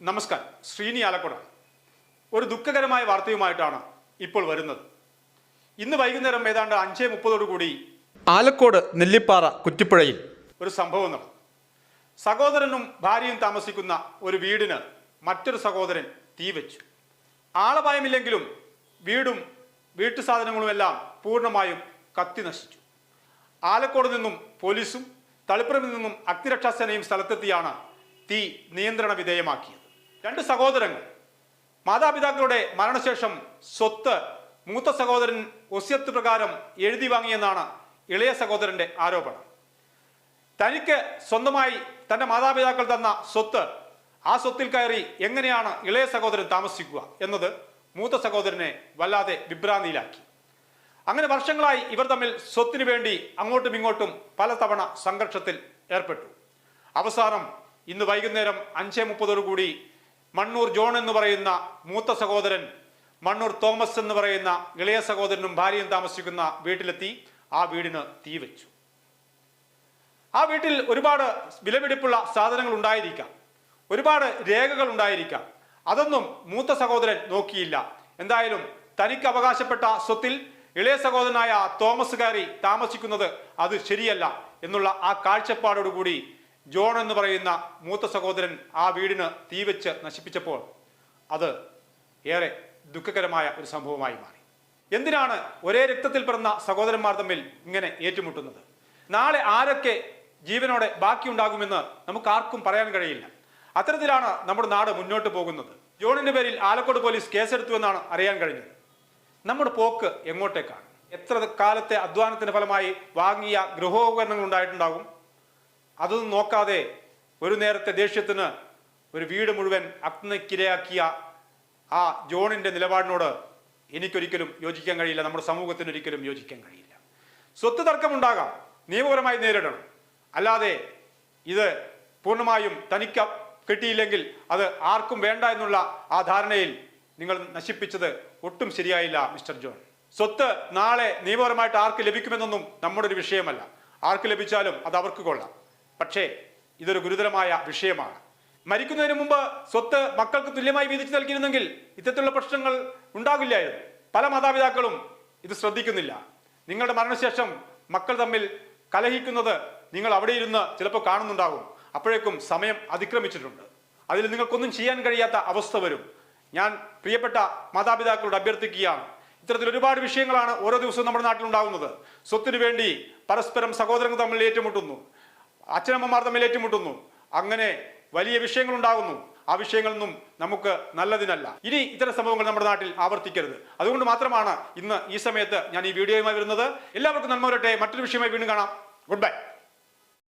നമസ്കാരം. ശ്രീനി ആലക്കുട. ഒരു ദുഃഖകരമായ വാർത്തയുമായിട്ടാണ് ഇപ്പോൾ വരുന്നത്. ഇന്ന് വൈകുന്നേരം ഏതാണ്ട് അഞ്ചേ മുപ്പതോടുകൂടി ആലക്കോട് നെല്ലിപ്പാറ കുറ്റിപ്പുഴയിൽ. ഒരു സംഭവം നടന്നു സഹോദരനും ഭാര്യയും താമസിക്കുന്ന ഒരു വീടിന് മറ്റൊരു സഹോദരൻ തീ വെച്ചു. ആളപായമില്ലെങ്കിലും വീടും വീട്ടു സാധനങ്ങളുമെല്ലാം പൂർണമായും കത്തി നശിച്ചു. ആലക്കോട് നിന്നും പോലീസും തളിപ്പുറമിൽ നിന്നും അഗ്നിരക്ഷാസേനയും സ്ഥലത്തെത്തിയാണ് തീ നിയന്ത്രണ വിധേയമാക്കിയത്. രണ്ട് സഹോദരങ്ങൾ. മാതാപിതാക്കളുടെ മരണശേഷം സ്വത്ത് മൂത്ത സഹോദരൻ ഒസ്യത്ത് പ്രകാരം എഴുതി വാങ്ങിയെന്നാണ് ഇളയ സഹോദരന്റെ ആരോപണം. തനിക്ക് സ്വന്തമായി തന്റെ മാതാപിതാക്കൾ തന്ന സ്വത്ത് ആ സ്വത്തിൽ കയറി എങ്ങനെയാണ് ഇളയ സഹോദരൻ താമസിക്കുക എന്നത് മൂത്ത സഹോദരനെ വല്ലാതെ വിഭ്രാന്തിയിലാക്കി. അങ്ങനെ വർഷങ്ങളായി ഇവർ തമ്മിൽ സ്വത്തിനു വേണ്ടി അങ്ങോട്ടും ഇങ്ങോട്ടും പലതവണ സംഘർഷത്തിൽ ഏർപ്പെട്ടു. അവസാനം ഇന്ന് വൈകുന്നേരം അഞ്ചേ മുപ്പതോടുകൂടി മണ്ണൂർ ജോൺ എന്ന് പറയുന്ന മൂത്ത സഹോദരൻ മണ്ണൂർ തോമസ് എന്ന് പറയുന്ന ഇളയ സഹോദരനും ഭാര്യയും താമസിക്കുന്ന വീട്ടിലെത്തി. ആ വീടിന് തീ വെച്ചു. ആ വീട്ടിൽ ഒരുപാട് വിലപിടിപ്പുള്ള സാധനങ്ങൾ ഉണ്ടായിരിക്കാം. ഒരുപാട് രേഖകൾ ഉണ്ടായിരിക്കാം. അതൊന്നും മൂത്ത സഹോദരൻ നോക്കിയില്ല. എന്തായാലും തനിക്ക് അവകാശപ്പെട്ട സ്വത്തിൽ ഇളയ സഹോദരനായ തോമസ് കാരി താമസിക്കുന്നത് അത് ശരിയല്ല എന്നുള്ള ആ കാഴ്ചപ്പാടോടുകൂടി ജോൺ എന്ന് പറയുന്ന മൂത്ത സഹോദരൻ ആ വീടിന് തീ വെച്ച് നശിപ്പിച്ചപ്പോൾ അത് ഏറെ ദുഃഖകരമായ ഒരു സംഭവമായി മാറി. എന്തിനാണ് ഒരേ രക്തത്തിൽ പിറന്ന സഹോദരന്മാർ തമ്മിൽ ഇങ്ങനെ ഏറ്റുമുട്ടുന്നത്? നാളെ ആരൊക്കെ ജീവനോടെ ബാക്കിയുണ്ടാകുമെന്ന് നമുക്ക് ആർക്കും പറയാൻ കഴിയില്ല. അത്തരത്തിലാണ് നമ്മുടെ നാട് മുന്നോട്ട് പോകുന്നത്. ജോണിന്റെ പേരിൽ ആലക്കോട് പോലീസ് കേസെടുത്തുവെന്നാണ് അറിയാൻ കഴിഞ്ഞത്. നമ്മുടെ പോക്ക് എങ്ങോട്ടേക്കാണ്? എത്ര കാലത്തെ അധ്വാനത്തിന്റെ ഫലമായി വാങ്ങിയ ഗൃഹോപകരണങ്ങൾ ഉണ്ടായിട്ടുണ്ടാകും? അതൊന്നും നോക്കാതെ ഒരു നേരത്തെ ദേഷ്യത്തിന് ഒരു വീട് മുഴുവൻ അഗ്നിക്കിരയാക്കിയ ആ ജോണിന്റെ നിലപാടിനോട് എനിക്കൊരിക്കലും യോജിക്കാൻ കഴിയില്ല. നമ്മുടെ സമൂഹത്തിന് ഒരിക്കലും യോജിക്കാൻ കഴിയില്ല. സ്വത്ത് തർക്കമുണ്ടാകാം നിയമപരമായി നേരിടണം. അല്ലാതെ ഇത് പൂർണമായും തനിക്ക കിട്ടിയില്ലെങ്കിൽ അത് ആർക്കും വേണ്ട എന്നുള്ള ആ ധാരണയിൽ നിങ്ങൾ നശിപ്പിച്ചത് ഒട്ടും ശരിയായില്ല മിസ്റ്റർ ജോൺ. സ്വത്ത് നാളെ നിയമപരമായിട്ട് ആർക്ക് ലഭിക്കുമെന്നൊന്നും നമ്മുടെ ഒരു വിഷയമല്ല. ആർക്ക് ലഭിച്ചാലും അത് അവർക്ക് കൊള്ളാം. പക്ഷേ ഇതൊരു ഗുരുതരമായ വിഷയമാണ്. മരിക്കുന്നതിന് മുമ്പ് സ്വത്ത് മക്കൾക്ക് തുല്യമായി വീതിച്ചു നൽകിയിരുന്നെങ്കിൽ ഇത്തരത്തിലുള്ള പ്രശ്നങ്ങൾ ഉണ്ടാകില്ലായിരുന്നു. പല മാതാപിതാക്കളും ഇത് ശ്രദ്ധിക്കുന്നില്ല. നിങ്ങളുടെ മരണശേഷം മക്കൾ തമ്മിൽ കലഹിക്കുന്നത് നിങ്ങൾ അവിടെ ഇരുന്ന് ചിലപ്പോൾ കാണുന്നുണ്ടാകും. അപ്പോഴേക്കും സമയം അതിക്രമിച്ചിട്ടുണ്ട്. അതിൽ നിങ്ങൾക്കൊന്നും ചെയ്യാൻ കഴിയാത്ത അവസ്ഥ വരും. ഞാൻ പ്രിയപ്പെട്ട മാതാപിതാക്കളോട് അഭ്യർത്ഥിക്കുകയാണ്. ഇത്തരത്തിൽ ഒരുപാട് വിഷയങ്ങളാണ് ഓരോ ദിവസവും നമ്മുടെ നാട്ടിൽ ഉണ്ടാകുന്നത് സ്വത്തിനു വേണ്ടി പരസ്പരം സഹോദരങ്ങൾ തമ്മിൽ ഏറ്റുമുട്ടുന്നു. അച്ഛനമ്മമാർ തമ്മിൽ ഏറ്റുമുട്ടുന്നു. അങ്ങനെ വലിയ വിഷയങ്ങൾ ഉണ്ടാകുന്നു ആ വിഷയങ്ങളൊന്നും നമുക്ക് നല്ലതിനല്ല. ഇനി ഇത്തരം സംഭവങ്ങൾ നമ്മുടെ നാട്ടിൽ ആവർത്തിക്കരുത്. അതുകൊണ്ട് മാത്രമാണ് ഇന്ന് ഈ സമയത്ത് ഞാൻ ഈ വീഡിയോയുമായി വരുന്നത്. എല്ലാവർക്കും നന്മ വരട്ടെ. മറ്റൊരു വിഷയമായി വീണ്ടും കാണാം. Good bye